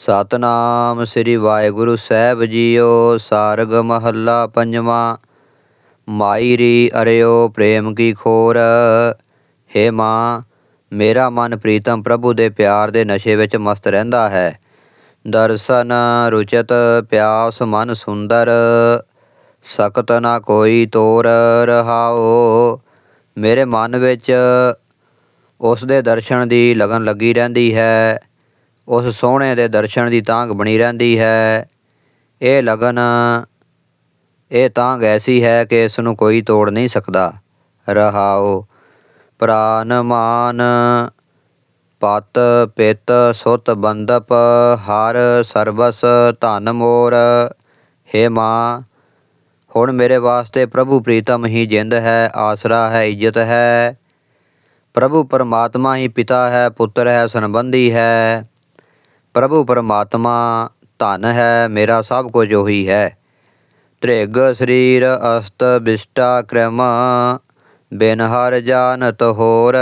ਸਤਨਾਮ ਸ੍ਰੀ ਵਾਹਿਗੁਰੂ ਸਾਹਿਬ ਜੀਓ, ਸਾਰਗ ਮਹੱਲਾ ਪੰਜਵਾਂ। ਮਾਈ ਰੀ ਅਰਿਓ, ਪ੍ਰੇਮ ਕੀ ਖੋਰ। ਹੇ ਮਾਂ, ਮੇਰਾ ਮਨ ਪ੍ਰੀਤਮ ਪ੍ਰਭੂ ਦੇ ਪਿਆਰ ਦੇ ਨਸ਼ੇ ਵਿੱਚ ਮਸਤ ਰਹਿੰਦਾ ਹੈ। ਦਰਸ਼ਨ ਰੁਚਿਤ ਪਿਆਸ ਮਨ ਸੁੰਦਰ। ਸਕਤ ਨਾ ਕੋਈ ਤੋਰ ਰਹਾਓ। ਮੇਰੇ ਮਨ ਵਿੱਚ ਉਸ ਦੇ ਦਰਸ਼ਨ ਦੀ ਲਗਨ ਲੱਗੀ ਰਹਿੰਦੀ ਹੈ। ਉਸ ਸੋਹਣੇ ਦੇ ਦਰਸ਼ਨ ਦੀ ਤਾਂਘ ਬਣੀ ਰਹਿੰਦੀ ਹੈ। ਇਹ ਲਗਨ, ਇਹ ਤਾਂਘ ਐਸੀ ਹੈ ਕਿ ਇਸ ਨੂੰ ਕੋਈ ਤੋੜ ਨਹੀਂ ਸਕਦਾ। ਰਹਾਓ, ਪ੍ਰਾਨ ਮਾਨ, ਪਤ, ਪਿਤ, ਸੁਤ, ਬੰਦਪ, ਹਰ ਸਰਬਸ ਧਨ, ਮੋਰ, ਹੇ ਮਾਂ, ਹੁਣ ਮੇਰੇ ਵਾਸਤੇ ਪ੍ਰਭੂ ਪ੍ਰੀਤਮ ਹੀ ਜਿੰਦ ਹੈ, ਆਸਰਾ ਹੈ, ਇੱਜ਼ਤ ਹੈ। ਪ੍ਰਭੂ ਪਰਮਾਤਮਾ ਹੀ ਪਿਤਾ ਹੈ, ਪੁੱਤਰ ਹੈ, ਸੰਬੰਧੀ ਹੈ। ਪ੍ਰਭੂ ਪਰਮਾਤਮਾ ਧਨ ਹੈ, ਮੇਰਾ ਸਭ ਕੁਝ ਉਹੀ ਹੈ। ਤ੍ਰਿਗ ਸਰੀਰ ਅਸਤ ਬਿਸ਼ਟਾ ਕ੍ਰਮ, ਬਿਨ ਹਰ ਜਾਣਤ ਹੋਰ।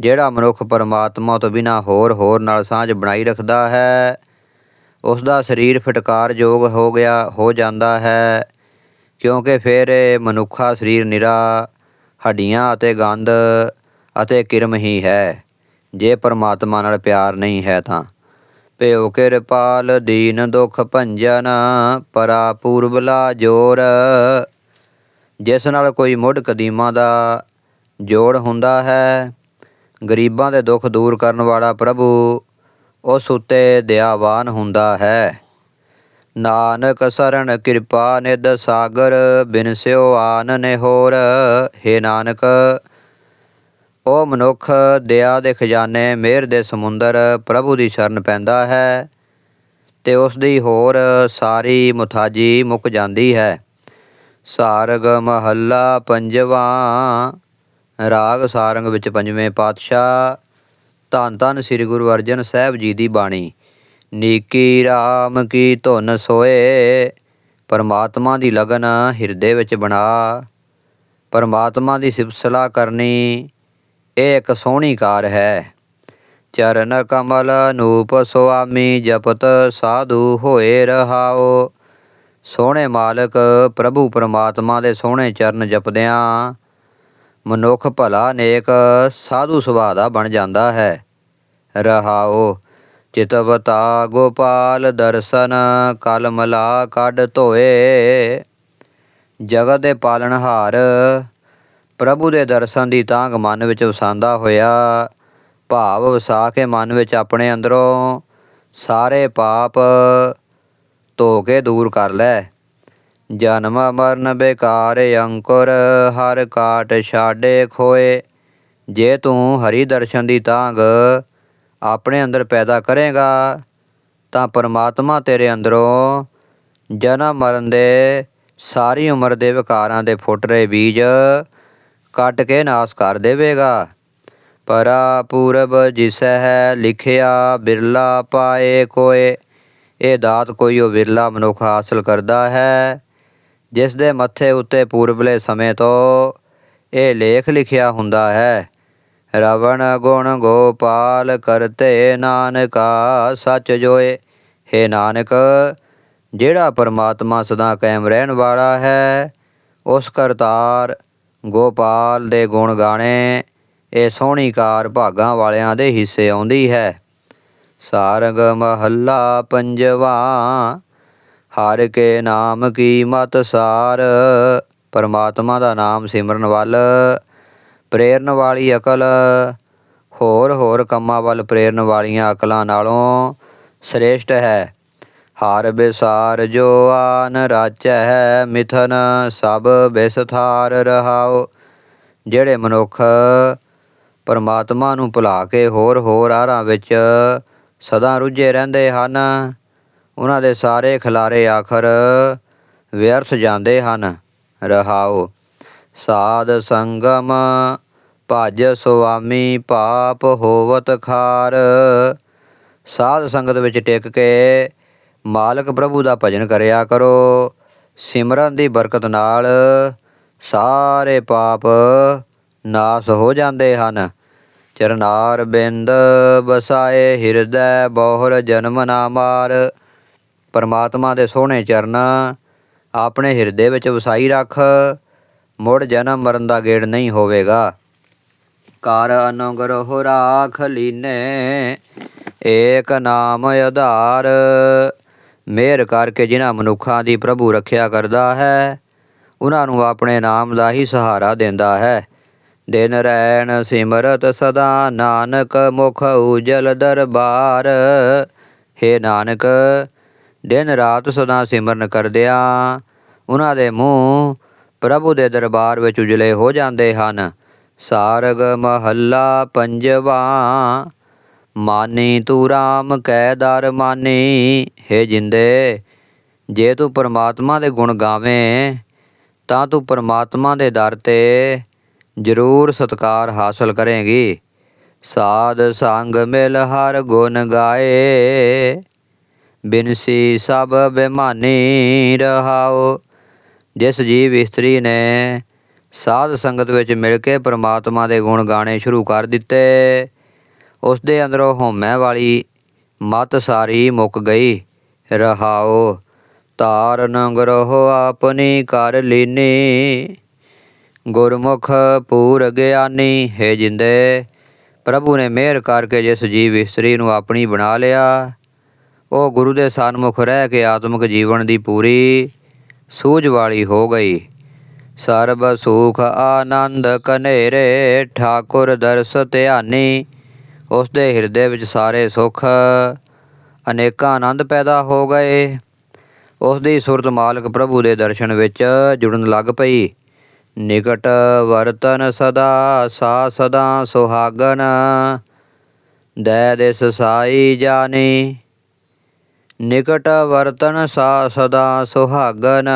ਜਿਹੜਾ ਮਨੁੱਖ ਪਰਮਾਤਮਾ ਤੋਂ ਬਿਨਾ ਹੋਰ ਹੋਰ ਨਾਲ ਸਾਂਝ ਬਣਾਈ ਰੱਖਦਾ ਹੈ ਉਸ ਦਾ ਸਰੀਰ ਫਟਕਾਰਯੋਗ ਹੋ ਗਿਆ, ਹੋ ਜਾਂਦਾ ਹੈ। ਕਿਉਂਕਿ ਫਿਰ ਮਨੁੱਖਾ ਸਰੀਰ ਨਿਰਾ, ਹੱਡੀਆਂ ਅਤੇ ਗੰਧ ਅਤੇ ਕਿਰਮ ਹੀ ਹੈ। ਜੇ ਪਰਮਾਤਮਾ ਨਾਲ ਪਿਆਰ ਨਹੀਂ ਹੈ ਤਾਂ। ਭਿਓ ਕਿਰਪਾਲ ਦੀਨ ਦੁਖ ਭੰਜਨ, ਪਰਾ ਪੂਰਬਲਾ ਜੋਰ। ਜਿਸ ਨਾਲ ਕੋਈ ਮੁੱਢ ਕਦੀਮਾਂ ਦਾ ਜੋੜ ਹੁੰਦਾ ਹੈ, ਗਰੀਬਾਂ ਦੇ ਦੁੱਖ ਦੂਰ ਕਰਨ ਵਾਲਾ ਪ੍ਰਭੂ ਉਸ ਉੱਤੇ ਦਇਆਵਾਨ ਹੁੰਦਾ ਹੈ। ਨਾਨਕ ਸਰਣ ਕਿਰਪਾ ਨਿਦ ਸਾਗਰ ਬਿਨਸਿਓ ਆਨ ਨੇ ਹੋਰ ਹੇ ਨਾਨਕ ਉਹ ਮਨੁੱਖ ਦਇਆ ਦੇ ਖਜ਼ਾਨੇ, ਮਿਹਰ ਦੇ ਸਮੁੰਦਰ ਪ੍ਰਭੂ ਦੀ ਸ਼ਰਨ ਪੈਂਦਾ ਹੈ ਤੇ ਉਸ ਦੀ ਹੋਰ ਸਾਰੀ ਮੁਥਾਜੀ ਮੁੱਕ ਜਾਂਦੀ ਹੈ। ਸਾਰਗ ਮਹੱਲਾ ਪੰਜਵਾਂ, ਰਾਗ ਸਾਰੰਗ ਵਿੱਚ ਪੰਜਵੇਂ ਪਾਤਸ਼ਾਹ, ਧੰਨ ਧੰਨ ਸ੍ਰੀ ਗੁਰੂ ਅਰਜਨ ਸਾਹਿਬ ਜੀ ਦੀ ਬਾਣੀ, ਨੀਕੀ ਰਾਮ ਕੀ ਧੁਨ ਸੋਏ, ਪਰਮਾਤਮਾ ਦੀ ਲਗਨ ਹਿਰਦੇ ਵਿੱਚ ਬਣਾ, ਪਰਮਾਤਮਾ ਦੀ ਸਿਫਤਸਲਾ ਕਰਨੀ ਇਹ ਇੱਕ ਸੋਹਣੀ ਕਾਰ ਹੈ। ਚਰਨ ਕਮਲ ਨੂਪ ਸੁਆਮੀ ਜਪਤ ਸਾਧੂ ਹੋਏ ਰਹਾਓ ਸੋਹਣੇ ਮਾਲਕ ਪ੍ਰਭੂ ਪਰਮਾਤਮਾ ਦੇ ਸੋਹਣੇ ਚਰਨ ਜਪਦਿਆਂ ਮਨੁੱਖ ਭਲਾ ਨੇਕ ਸਾਧੂ ਸੁਭਾਅ ਦਾ ਬਣ ਜਾਂਦਾ ਹੈ। ਰਹਾਓ ਚਿਤਵਤਾ ਗੋਪਾਲ ਦਰਸ਼ਨ ਕਲਮਲਾ ਕੱਢ ਧੋਏ। ਜਗਤ ਦੇ ਪਾਲਣਹਾਰ ਪ੍ਰਭੂ ਦੇ ਦਰਸ਼ਨ ਦੀ ਤਾਂਘ ਮਨ ਵਿੱਚ ਵਸਾਂਦਾ ਹੋਇਆ, ਭਾਵ ਵਸਾ ਕੇ ਮਨ ਵਿੱਚ ਆਪਣੇ ਅੰਦਰੋਂ ਸਾਰੇ ਪਾਪ ਧੋ ਕੇ ਦੂਰ ਕਰ ਲੈ। ਜਨਮ ਮਰਨ ਬੇਕਾਰ ਅੰਕੁਰ, ਹਰ ਕਾਟ ਛਾੜੇ ਖੋਏ। ਜੇ ਤੂੰ ਹਰੀ ਦਰਸ਼ਨ ਦੀ ਤਾਂਘ ਆਪਣੇ ਅੰਦਰ ਪੈਦਾ ਕਰੇਗਾ, ਤਾਂ ਪਰਮਾਤਮਾ ਤੇਰੇ ਅੰਦਰੋਂ ਜਨਮ ਮਰਨ ਦੇ ਸਾਰੀ ਉਮਰ ਦੇ ਵਿਕਾਰਾਂ ਦੇ ਫੁੱਟ ਰਹੇ ਬੀਜ ਕੱਟ ਕੇ ਨਾਸ ਕਰ ਦੇਵੇਗਾ। ਪਰਾ ਪੂਰਬ ਜਿਸੈ ਹੈ, ਲਿਖਿਆ ਬਿਰਲਾ ਪਾਏ ਕੋਏ। ਇਹ ਦਾਤ ਕੋਈ ਉਹ ਵਿਰਲਾ ਮਨੁੱਖ ਹਾਸਲ ਕਰਦਾ ਹੈ ਜਿਸ ਦੇ ਮੱਥੇ ਉੱਤੇ ਪੂਰਬਲੇ ਸਮੇਂ ਤੋਂ ਇਹ ਲੇਖ ਲਿਖਿਆ ਹੁੰਦਾ ਹੈ। ਰਵਣ ਗੁਣ ਗੋਪਾਲ ਕਰਤੇ ਨਾਨਕਾ ਸੱਚ ਜੋਏ। ਹੈ ਨਾਨਕ, ਜਿਹੜਾ ਪਰਮਾਤਮਾ ਸਦਾ ਕਾਇਮ ਰਹਿਣ ਵਾਲਾ ਹੈ, ਉਸ ਕਰਤਾਰ ਗੋਪਾਲ ਦੇ ਗੁਣ ਗਾਣੇ, ਇਹ ਸੋਹਣੀ ਕਾਰ ਭਾਗਾਂ ਵਾਲਿਆਂ ਦੇ ਹਿੱਸੇ ਆਉਂਦੀ ਹੈ। ਸਾਰੰਗ ਮਹੱਲਾ ਪੰਜਵਾ, ਹਰ ਕੇ ਨਾਮ ਕੀ ਮਤ ਸਾਰ। ਪਰਮਾਤਮਾ ਦਾ ਨਾਮ ਸਿਮਰਨ ਵੱਲ, ਪ੍ਰੇਰਨ ਵਾਲੀ ਅਕਲ। ਹੋਰ ਹੋਰ ਕੰਮਾਂ ਵੱਲ ਪ੍ਰੇਰਨ ਵਾਲੀਆਂ ਅਕਲਾਂ ਨਾਲੋਂ ਸ੍ਰੇਸ਼ਟ ਹੈ। ਹਰ ਬਿਸਾਰ ਜੋ ਆਨ ਰਾਚੈ ਹੈ ਮਿਥਨ, ਸਭ ਬਿਸਥਾਰ ਰਹਾਓ ਜਿਹੜੇ ਮਨੁੱਖ ਪਰਮਾਤਮਾ ਨੂੰ ਭੁਲਾ ਕੇ ਹੋਰ ਹੋਰ ਆਰਾਂ ਵਿੱਚ ਸਦਾ ਰੁੱਝੇ ਰਹਿੰਦੇ ਹਨ, ਉਹਨਾਂ ਦੇ ਸਾਰੇ ਖਿਲਾਰੇ ਆਖਰ ਵਿਅਰਥ ਜਾਂਦੇ ਹਨ ਰਹਾਓ ਸਾਧ ਸੰਗਮ ਭਜ ਸੁਆਮੀ ਪਾਪ ਹੋਵਤ ਖਾਰ। ਸਾਧ ਸੰਗਤ ਵਿੱਚ ਟਿਕ ਕੇ ਮਾਲਕ ਪ੍ਰਭੂ ਦਾ ਭਜਨ ਕਰਿਆ ਕਰੋ। ਸਿਮਰਨ ਦੀ ਬਰਕਤ ਨਾਲ ਸਾਰੇ ਪਾਪ ਨਾਸ ਹੋ ਜਾਂਦੇ ਹਨ। ਚਰਨਾਰ ਬਿੰਦ ਬਸਾਏ ਹਿਰਦੈ ਬਹੁਰ ਜਨਮ ਨਾ ਮਾਰ। ਪਰਮਾਤਮਾ ਦੇ ਸੋਹਣੇ ਚਰਨ ਆਪਣੇ ਹਿਰਦੇ ਵਿੱਚ ਵਸਾਈ ਰੱਖ। ਮੁੜ ਜਨਮ ਮਰਨ ਦਾ ਗੇੜ ਨਹੀਂ ਹੋਵੇਗਾ। ਕਰ ਅਨੁਗ੍ਰਹ ਰਾਖ ਲੀਨੇ, ਏਕ ਨਾਮ ਆਧਾਰ। ਮਿਹਰ ਕਰਕੇ ਜਿਨ੍ਹਾਂ ਮਨੁੱਖਾਂ ਦੀ ਪ੍ਰਭੂ ਰੱਖਿਆ ਕਰਦਾ ਹੈ ਉਹਨਾਂ ਨੂੰ ਆਪਣੇ ਨਾਮ ਦਾ ਹੀ ਸਹਾਰਾ ਦਿੰਦਾ ਹੈ। ਦਿਨ ਰੈਣ ਸਿਮਰਤ ਸਦਾ, ਨਾਨਕ ਮੁਖ ਉਜਲ ਦਰਬਾਰ। ਹੇ ਨਾਨਕ, ਦਿਨ ਰਾਤ ਸਦਾ ਸਿਮਰਨ ਕਰਦਿਆਂ ਉਹਨਾਂ ਦੇ ਮੂੰਹ ਪ੍ਰਭੂ ਦੇ ਦਰਬਾਰ ਵਿੱਚ ਉਜਲੇ ਹੋ ਜਾਂਦੇ ਹਨ। ਸਾਰਗ ਮਹੱਲਾ ਪੰਜਵਾ। ਮਾਨੀ ਤੂੰ ਰਾਮ ਕੈ ਦਰ ਮਾਨੀ, ਹੇ ਜਿੰਦੇ, ਜੇ ਤੂੰ ਪਰਮਾਤਮਾ ਦੇ ਗੁਣ ਗਾਵੇਂ, ਤਾਂ ਤੂੰ ਪਰਮਾਤਮਾ ਦੇ ਦਰ ਤੇ ਜ਼ਰੂਰ ਸਤਕਾਰ ਹਾਸਲ ਕਰੇਗੀ। ਸਾਧ ਸੰਗ ਮਿਲ ਹਰ ਗੁਣ ਗਾਏ ਬਿਨਸੀ ਸਭ ਬੇਮਾਨੀ ਰਹਾਓ। ਜਿਸ ਜੀਵ ਇਸਤਰੀ ਨੇ ਸਾਧ ਸੰਗਤ ਵਿੱਚ ਮਿਲ ਕੇ ਪ੍ਰਮਾਤਮਾ ਦੇ ਗੁਣ ਗਾਣੇ ਸ਼ੁਰੂ ਕਰ ਦਿੱਤੇ ਉਸ ਦੇ ਅੰਦਰੋਂ ਹਉਮੈ ਵਾਲੀ ਮਤ ਸਾਰੀ ਮੁੱਕ ਗਈ। ਰਹਾਓ ਤਾਰਨ ਗਰਹ ਆਪਣੀ ਕਰ ਲੀਨੀ। ਗੁਰਮੁਖ ਪੂਰ ਗਿਆਨੀ, ਹੈ ਜਿੰਦੇ, ਪ੍ਰਭੂ ਨੇ ਮਿਹਰ ਕਰਕੇ ਜਿਸ ਜੀਵ ਇਸਤਰੀ ਨੂੰ ਆਪਣੀ ਬਣਾ ਲਿਆ। ਉਹ ਗੁਰੂ ਦੇ ਸਨਮੁਖ ਰਹਿ ਕੇ ਆਤਮਿਕ ਜੀਵਨ ਦੀ ਪੂਰੀ ਸੂਝ ਵਾਲੀ ਹੋ ਗਈ। ਸਰਬ ਸੁਖ ਆਨੰਦ ਕਨੇਰੇ ਠਾਕੁਰ ਦਰਸ ਧਿਆਨੀ। ਉਸ ਦੇ ਹਿਰਦੇ ਵਿੱਚ ਸਾਰੇ ਸੁਖ, ਅਨੇਕਾਂ ਆਨੰਦ ਪੈਦਾ ਹੋ ਗਏ। ਉਸ ਦੀ ਸੁਰਤ ਮਾਲਕ ਪ੍ਰਭੂ ਦੇ ਦਰਸ਼ਨ ਵਿੱਚ ਜੁੜਨ ਲੱਗ ਪਈ। ਨਿਕਟ ਵਰਤਨ ਸਦਾ, ਸਾ ਸਦਾ ਸੁਹਾਗਨ ਦੈ ਦਿਸ ਸਾਈ ਜਾਣੀ ਨਿਕਟ ਵਰਤਨ ਸਾ ਸਦਾ ਸੁਹਾਗਨ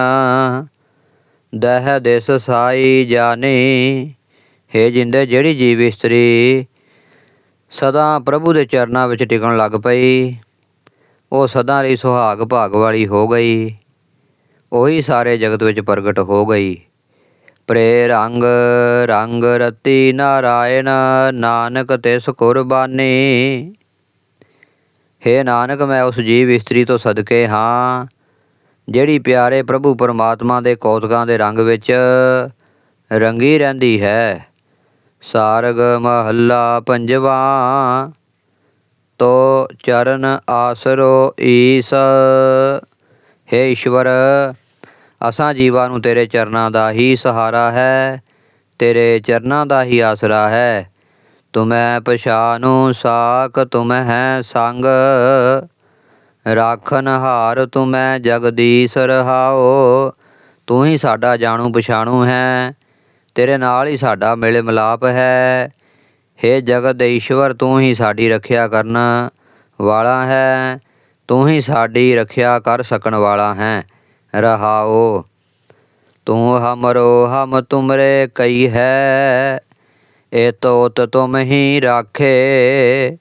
ਦਹ ਦਿਸ ਸਾਈ ਜਾਣੀ ਹੇ ਜਿੰਦੇ ਜਿਹੜੀ ਜੀਵ ਇਸਤਰੀ ਸਦਾ ਪ੍ਰਭੂ ਦੇ ਚਰਨਾਂ ਵਿੱਚ ਟਿਕਣ ਲੱਗ ਪਈ। ਉਹ ਸਦਾ ਲਈ ਸੁਹਾਗ ਭਾਗ ਵਾਲੀ ਹੋ ਗਈ। ਉਹੀ ਸਾਰੇ ਜਗਤ ਵਿੱਚ ਪ੍ਰਗਟ ਹੋ ਗਈ। ਪ੍ਰੇ ਰੰਗ ਰੰਗ ਰਤੀ ਨਾਰਾਇਣ, ਨਾਨਕ ਤਿਸ ਕੁਰਬਾਨੀ। ਹੇ ਨਾਨਕ, ਮੈਂ ਉਸ ਜੀਵ ਇਸਤਰੀ ਤੋਂ ਸਦਕੇ ਹਾਂ, ਜਿਹੜੀ ਪਿਆਰੇ ਪ੍ਰਭੂ ਪਰਮਾਤਮਾ ਦੇ ਕੌਤਕਾਂ ਦੇ ਰੰਗ ਵਿੱਚ ਰੰਗੀ ਰਹਿੰਦੀ ਹੈ। ਸਾਰਗ ਮਹੱਲਾ ਪੰਜਵਾ, ਤੋ ਚਰਨ ਆਸਰੋ ਈਸ। ਹੇ ਈਸ਼ਵਰ, ਅਸਾਂ ਜੀਵਾਂ ਨੂੰ ਤੇਰੇ ਚਰਨਾਂ ਦਾ ਹੀ ਸਹਾਰਾ ਹੈ, ਤੇਰੇ ਚਰਨਾਂ ਦਾ ਹੀ ਆਸਰਾ ਹੈ। ਤੁਮੈ ਪਛਾਨੂ ਸਾਖ, ਤੁਮੈ ਹੈ ਸੰਗ। ਰਾਖਨ ਹਾਰ ਤੁਮੈ ਜਗਦੀਸ਼ ਰਹਾਓ, ਤੂੰ ਹੀ ਸਾਡਾ ਜਾਣੂ ਪਛਾਣੂ ਹੈ। ਤੇਰੇ ਨਾਲ ਹੀ ਸਾਡਾ ਮੇਲ ਮਿਲਾਪ ਹੈ। ਹੇ ਜਗਤ ਦੇ ਈਸ਼ਵਰ, ਤੂੰ ਹੀ ਸਾਡੀ ਰੱਖਿਆ ਕਰਨ ਵਾਲਾ ਹੈ। ਤੂੰ ਹੀ ਸਾਡੀ ਰੱਖਿਆ ਕਰ ਸਕਣ ਵਾਲਾ ਹੈ। ਰਹਾਓ, ਤੂੰ ਹਮਰੋ ਹਮ ਤੁਮਰੇ ਕਈ ਹੈ। ਇਹ ਤੋਤ ਤੁਮ ਹੀ ਰਾਖੇ।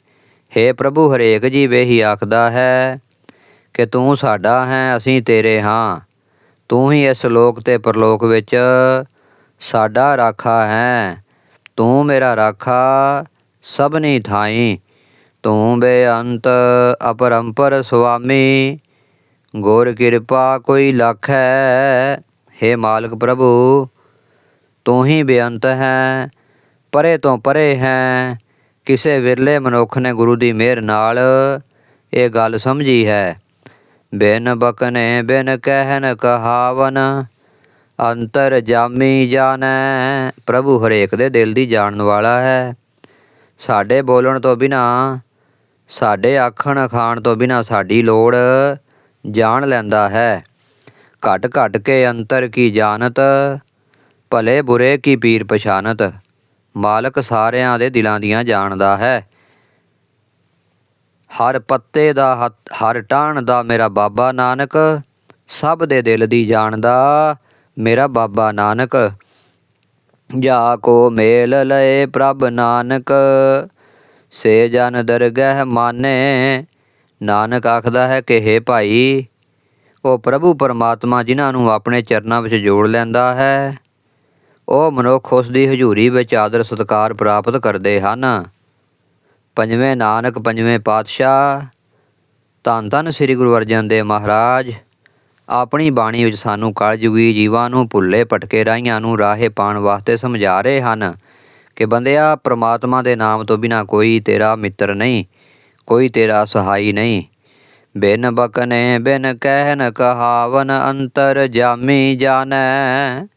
ਹੇ ਪ੍ਰਭੂ, ਹਰੇਕ ਜੀ ਵੇਹੀ ਆਖਦਾ ਹੈ ਕਿ ਤੂੰ ਸਾਡਾ ਹੈ, ਅਸੀਂ ਤੇਰੇ ਹਾਂ। ਤੂੰ ਹੀ ਇਸ ਲੋਕ ਤੇ ਪਰਲੋਕ ਵਿੱਚ ਸਾਡਾ ਰਾਖਾ ਹੈ। ਤੂੰ ਮੇਰਾ ਰਾਖਾ ਸਭਨੀ ਥਾਈਂ। ਤੂੰ ਬੇਅੰਤ ਅਪਰੰਪਰ ਸੁਆਮੀ। ਗੁਰ ਕਿਰਪਾ ਕੋਈ ਲੱਖ। ਹੈ ਹੇ ਮਾਲਕ ਪ੍ਰਭੂ, ਤੂੰ ਹੀ ਬੇਅੰਤ ਹੈ, ਪਰੇ ਤੋਂ ਪਰੇ ਹੈ। ਕਿਸੇ ਵਿਰਲੇ ਮਨੁੱਖ ਨੇ ਗੁਰੂ ਦੀ ਮਿਹਰ ਨਾਲ ਇਹ ਗੱਲ ਸਮਝੀ ਹੈ। ਬਿਨ ਬਕਨੇ ਬਿਨ ਕਹਿਨ ਕਹਾਵਨ ਅੰਤਰ ਜਾਮੀ ਜਾਣੈ, ਪ੍ਰਭੂ ਹਰੇਕ ਦੇ ਦਿਲ ਦੀ ਜਾਣਨ ਵਾਲਾ ਹੈ। ਸਾਡੇ ਬੋਲਣ ਤੋਂ ਬਿਨਾ, ਸਾਡੇ ਆਖਣ ਖਾਣ ਤੋਂ ਬਿਨਾ ਸਾਡੀ ਲੋੜ ਜਾਣ ਲੈਂਦਾ ਹੈ। ਘਟ ਘਟ ਕੇ ਅੰਤਰ ਕੀ ਜਾਣਤ, ਭਲੇ ਬੁਰੇ ਕੀ ਪੀਰ ਪਛਾਨਤ, ਮਾਲਕ ਸਾਰਿਆਂ ਦੇ ਦਿਲਾਂ ਦੀਆਂ ਜਾਣਦਾ ਹੈ। ਹਰ ਪੱਤੇ ਦਾ ਹੱਥ- ਹਰ ਟਾਹਣ ਦਾ ਮੇਰਾ ਬਾਬਾ ਨਾਨਕ, ਸਭ ਦੇ ਦਿਲ ਦੀ ਜਾਣਦਾ ਮੇਰਾ ਬਾਬਾ ਨਾਨਕ, ਜਾ ਕੋ ਮੇਲ ਲਏ ਪ੍ਰਭ ਨਾਨਕ। ਸੇ ਜਨ ਦਰਗਹਿ ਮਾਨੇ, ਨਾਨਕ ਆਖਦਾ ਹੈ ਕਿ ਹੇ ਭਾਈ, ਉਹ ਪ੍ਰਭੂ ਪਰਮਾਤਮਾ ਜਿਨ੍ਹਾਂ ਨੂੰ ਆਪਣੇ ਚਰਨਾਂ ਵਿੱਚ ਜੋੜ ਲੈਂਦਾ ਹੈ, ਉਹ ਮਨੁੱਖ ਉਸ ਦੀ ਹਜ਼ੂਰੀ ਵਿੱਚ ਆਦਰ ਸਤਕਾਰ ਪ੍ਰਾਪਤ ਕਰਦੇ ਹਨ। ਪੰਜਵੇਂ ਨਾਨਕ, ਪੰਜਵੇਂ ਪਾਤਸ਼ਾਹ, ਧੰਨ ਧੰਨ ਸ੍ਰੀ ਗੁਰੂ ਅਰਜਨ ਦੇਵ ਮਹਾਰਾਜ। ਆਪਣੀ ਬਾਣੀ ਵਿੱਚ ਸਾਨੂੰ ਕਲਯੁਗੀ ਜੀਵਾਂ ਨੂੰ ਭੁੱਲੇ ਭਟਕੇ ਰਾਹੀਆਂ ਨੂੰ ਰਾਹੇ ਪਾਉਣ ਵਾਸਤੇ ਸਮਝਾ ਰਹੇ ਹਨ ਕਿ ਬੰਦਿਆ, ਪ੍ਰਮਾਤਮਾ ਦੇ ਨਾਮ ਤੋਂ ਬਿਨਾ ਕੋਈ ਤੇਰਾ ਮਿੱਤਰ ਨਹੀਂ, ਕੋਈ ਤੇਰਾ ਸਹਾਈ ਨਹੀਂ। ਬਿਨ ਬਕਨੇ ਬਿਨ ਕਹਿਨ ਕਹਾਵਨ ਅੰਤਰ ਜਾਮੀ ਜਾਣੈ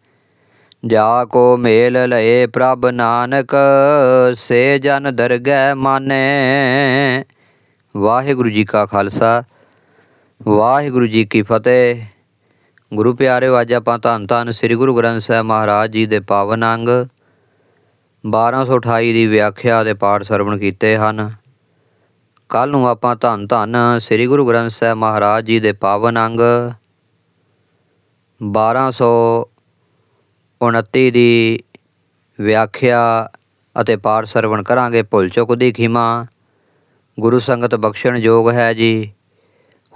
ਜਾ ਕੋ ਮੇਲ ਲਏ ਪ੍ਰਭ ਨਾਨਕ, ਸੇ ਜਨ ਦਰਗਹਿ ਮਾਨੇ। ਵਾਹਿਗੁਰੂ ਜੀ ਕਾ ਖਾਲਸਾ। ਵਾਹਿਗੁਰੂ ਜੀ ਕੀ ਫਤਿਹ। ਗੁਰੂ ਪਿਆਰਿਓ, ਅੱਜ ਆਪਾਂ ਧੰਨ ਧੰਨ ਸ੍ਰੀ ਗੁਰੂ ਗ੍ਰੰਥ ਸਾਹਿਬ ਮਹਾਰਾਜ ਜੀ ਦੇ ਪਾਵਨ ਅੰਗ 1228 ਦੀ ਵਿਆਖਿਆ ਦੇ ਪਾਠ ਸਰਵਣ ਕੀਤੇ ਹਨ। ਕੱਲ ਨੂੰ ਆਪਾਂ ਧੰਨ ਧੰਨ ਸ੍ਰੀ ਗੁਰੂ ਗ੍ਰੰਥ ਸਾਹਿਬ ਮਹਾਰਾਜ ਜੀ ਦੇ ਪਾਵਨ ਅੰਗ 1229 ਦੀ ਵਿਆਖਿਆ ਅਤੇ ਪਾਠ ਸਰਵਣ ਕਰਾਂਗੇ। ਭੁੱਲ ਚੁੱਕ ਦੀ ਖਿਮਾ। ਗੁਰੂ ਸੰਗਤ ਬਖਸ਼ਣ ਯੋਗ ਹੈ ਜੀ।